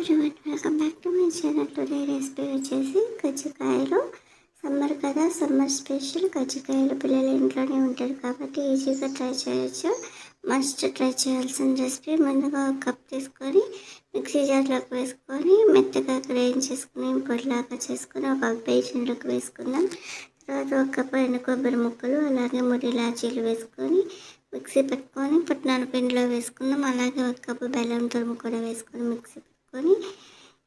Everyone welcome back to my channel today recipe వచ్చేసి కజ్జికాయలు summer కదా సమ్మర్ స్పెషల్ కజ్జికాయలు పిల్లలు ఇంట్లోనే ఉంటారు కాబట్టి ఈజీగా ట్రై చేయొచ్చు మస్ట్ ట్రై చేయాల్సిన రెసిపీ ముందుగా ఒక కప్ తీసుకొని మిక్సీ జార్లోకి వేసుకొని మెత్తగా గ్రైండ్ చేసుకుని పొడిలాగా చేసుకొని ఒక బేసిన్లోకి వేసుకుందాం తర్వాత ఒక కప్ ఎండు కొబ్బరి ముక్కలు అలాగే మూడు ఇలాచీలు వేసుకొని మిక్సీ పెట్టుకొని పుట్నాల పిండిలో వేసుకుందాం. అలాగే ఒక కప్పు బెల్లం తురుము కూడా వేసుకొని మిక్సీ పెట్టుకొని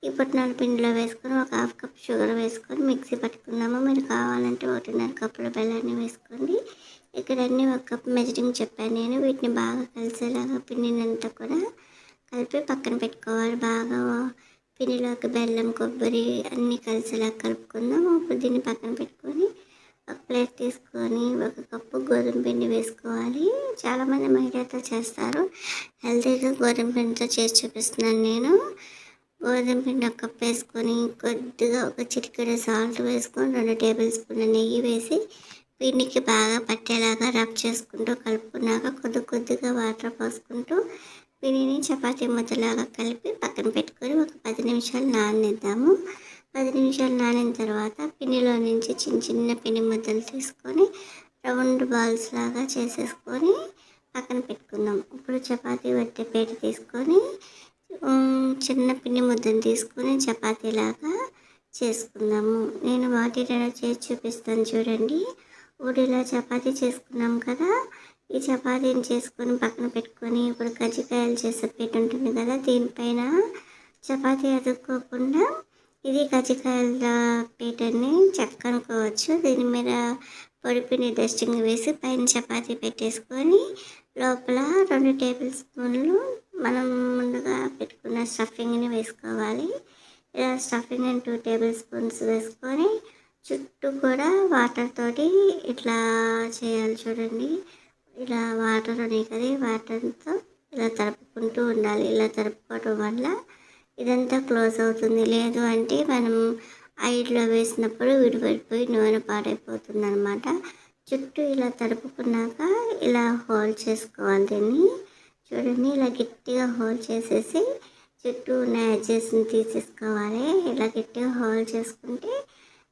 ఈ పుట్నాల పిండిలో వేసుకొని ఒక హాఫ్ కప్ షుగర్ వేసుకొని మిక్సీ పట్టుకుందాము. మీరు కావాలంటే ఒకటిన్నర కప్పుల బెల్లాన్ని వేసుకోండి. ఇక్కడ అన్ని ఒక కప్ మెజరింగ్ చెప్పాను నేను. వీటిని బాగా కలిసేలాగా పిండినంతా కూడా కలిపి పక్కన పెట్టుకోవాలి. బాగా పిండిలోకి బెల్లం కొబ్బరి అన్నీ కలిసేలా కలుపుకుందాం ఇప్పుడు దీన్ని పక్కన పెట్టుకొని ఒక ప్లేట్ తీసుకొని ఒక కప్పు గోధుమ పిండి వేసుకోవాలి. చాలామంది మైదాతో చేస్తారు. హెల్తీగా గోధుమ పిండితో చేసి చూపిస్తున్నాను నేను. గోధుమ పిండి ఒక కప్ వేసుకొని కొద్దిగా ఒక చిటికెడ సాల్ట్ వేసుకొని రెండు టేబుల్ స్పూన్ల నెయ్యి వేసి పిండికి బాగా పట్టేలాగా రబ్ చేసుకుంటూ కలుపుకున్నాక కొద్ది కొద్దిగా వాటర్ పోసుకుంటూ పిండిని చపాతీ ముద్దలాగా కలిపి పక్కన పెట్టుకొని ఒక పది నిమిషాలు నాననిద్దాము. పది నిమిషాలు నానిన తర్వాత పిండిలో నుంచి చిన్న చిన్న పిండి ముద్దలు తీసుకొని రౌండ్ బాల్స్ లాగా చేసేసుకొని పక్కన పెట్టుకుందాం. ఇప్పుడు చపాతీ వట్టే పేట తీసుకొని చిన్న పిండి ముద్దను తీసుకొని చపాతీలాగా చేసుకుందాము. నేను వాటిలో చేసి చూపిస్తాను చూడండి. ఇప్పుడు ఇలా చపాతీ చేసుకున్నాం కదా. ఈ చపాతీని చేసుకొని పక్కన పెట్టుకొని ఇప్పుడు కజ్జికాయలు చేసే పీట ఉంటుంది కదా దీనిపైన చపాతీ అతుక్కోకుండా ఇది కజ్జికాయల పీటని చక్కనుకోవచ్చు. దీని మీద పొడిపిని డస్టింగ్ వేసి పైన చపాతీ పెట్టేసుకొని లోపల రెండు టేబుల్ స్పూన్లు మనం ముందుగా పెట్టుకున్న స్టఫింగ్ని వేసుకోవాలి. ఇలా stuffing and two tablespoons వేసుకొని చుట్టూ కూడా వాటర్ తోటి ఇట్లా చేయాలి చూడండి. ఇలా వాటర్ ఉన్నాయి కదా వాటర్తో ఇలా తరుపుకుంటూ ఉండాలి. ఇలా తరుపుకోవడం వల్ల ఇదంతా క్లోజ్ అవుతుంది. లేదు అంటే మనం ఐడ్లో వేసినప్పుడు విడిపడిపోయి నూనె పాడైపోతుంది అనమాట చుట్టూ ఇలా తరుపుకున్నాక ఇలా హోల్ చేసుకోవాలి దీన్ని. చూడండి ఇలా గట్టిగా హోల్ చేసేసి చుట్టూ ఉన్న ఎడ్జెస్ని తీసేసుకోవాలి. ఇలా గట్టిగా హోల్డ్ చేసుకుంటే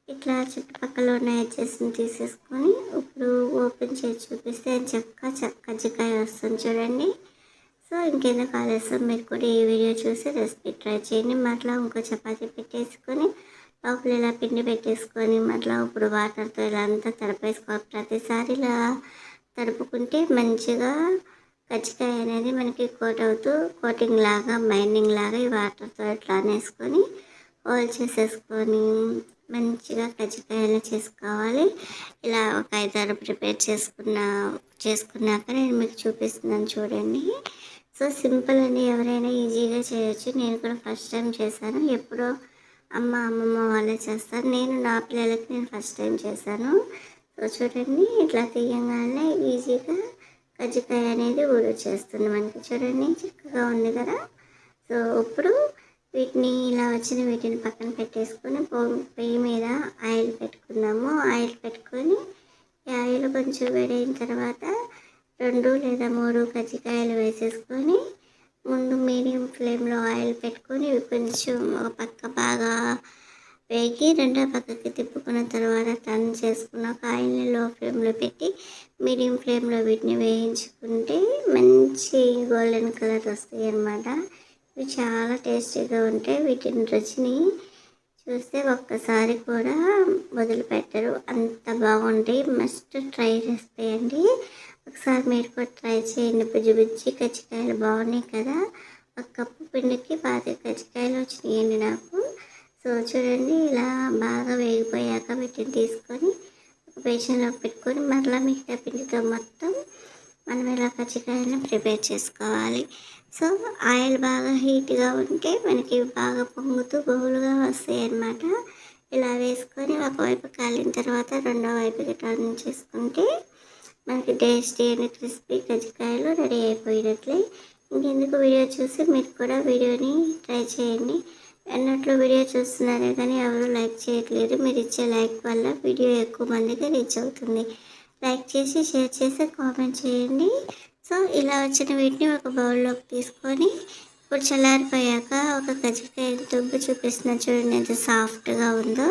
ఇట్లా చుట్టుపక్కల ఉన్న ఎడ్జెస్ని తీసేసుకొని ఇప్పుడు ఓపెన్ చేసి చూపిస్తే చక్క చక్క జికాయ వస్తుంది చూడండి. సో ఇంకెందుకు ఆలస్యం? మీరు కూడా ఈ వీడియో చూసి రెసిపీ ట్రై చేయండి. మరలా ఇంకో చపాతీ పెట్టేసుకొని లోపల ఇలా పిండి పెట్టేసుకొని మరలా ఇప్పుడు వాటర్తో ఇలా అంతా తడిపేసుకోవాలి. ప్రతిసారి ఇలా తడుపుకుంటే మంచిగా కజ్జికాయ అనేది మనకి కోట్ అవుతూ కోటింగ్ లాగా మైనింగ్ లాగా ఈ వాటర్తో ఇట్లా అనేసుకొని హోల్ చేసేసుకొని మంచిగా కజ్జికాయలు చేసుకోవాలి. ఇలా ఒక ఐదారు ప్రిపేర్ చేసుకున్న చేసుకున్నాక నేను మీకు చూపిస్తున్నాను చూడండి. సో సింపుల్ అండి ఎవరైనా ఈజీగా చేయొచ్చు. నేను కూడా ఫస్ట్ టైం చేశాను. ఎప్పుడో అమ్మ అమ్మమ్మ వాళ్ళే చేస్తారు. నేను నా పిల్లలకి నేను ఫస్ట్ టైం చేశాను. సో చూడండి ఇట్లా తీయగానే ఈజీగా కజ్జికాయ అనేది చేస్తుంది మనకి. చూడండి చక్కగా ఉంది కదా. సో ఇప్పుడు వీటిని ఇలా వచ్చిన వీటిని పక్కన పెట్టేసుకొని పొయ్యి మీద ఆయిల్ పెట్టుకున్నాము ఆయిల్ పెట్టుకొని ఆయిల్ కొంచెం వేడైన తర్వాత రెండు లేదా మూడు కజ్జికాయలు వేసేసుకొని ముందు మీడియం ఫ్లేమ్లో ఆయిల్ పెట్టుకొని కొంచెం ఒక పక్క బాగా వేగి రెండో పక్కకి తిప్పుకున్న తర్వాత టర్న్ చేసుకున్నాక ఆయిల్ని లో ఫ్లేమ్లో పెట్టి మీడియం ఫ్లేమ్లో వీటిని వేయించుకుంటే మంచి గోల్డెన్ కలర్ వస్తాయి అన్నమాట. ఇవి చాలా టేస్టీగా ఉంటాయి. వీటిని రుచిని చూస్తే ఒక్కసారి కూడా వదిలిపెట్టరు. అంత బాగుంటాయి. మస్ట్ ట్రై చేస్తాయండి ఒకసారి మీరు కూడా ట్రై చేయండి. బుజ్జి బుజ్జి కజ్జికాయలు బాగున్నాయి కదా. ఒక కప్పు పిండికి పాతి కజ్జికాయలు వచ్చినాయండి నాకు. సో చూడండి ఇలా బాగా వేగిపోయాక వీటిని తీసుకొని ఒక బేషన్లో పెట్టుకొని మరలా మిగతా పిండితో మొత్తం మనం ఇలా కచ్చికాయలను ప్రిపేర్ చేసుకోవాలి. సో ఆయిల్ బాగా హీట్గా ఉంటే మనకి బాగా పొంగుతూ బహుళగా వస్తాయి అన్నమాట ఇలా వేసుకొని ఒకవైపు కాలిన తర్వాత రెండో వైపుకి టర్న్ చేసుకుంటే మనకి టేస్టీ అండ్ క్రిస్పీ కజ్జికాయలు రెడీ అయిపోయినట్లే. ఇంకెందుకు వీడియో చూసి మీరు కూడా వీడియోని ట్రై చేయండి. అన్నట్లు వీడియో చూస్తున్నారే కానీ ఎవరు లైక్ చేయట్లేదు. మీరు ఇచ్చే లైక్ వల్ల వీడియో ఎక్కువ మందికి రీచ్ అవుతుంది. లైక్ చేసి షేర్ చేసి కామెంట్ చేయండి. సో ఇలా వచ్చిన వీటిని ఒక బౌల్లోకి తీసుకొని ఇప్పుడు చల్లారిపోయాక ఒక కజ్జికాయ దుబ్బు చూపిస్తున్న చూడండి ఎంత సాఫ్ట్గా ఉందో.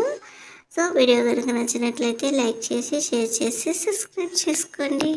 సో వీడియో కనుక నచ్చినట్లయితే లైక్ చేసి షేర్ చేసి సబ్స్క్రైబ్ చేసుకోండి.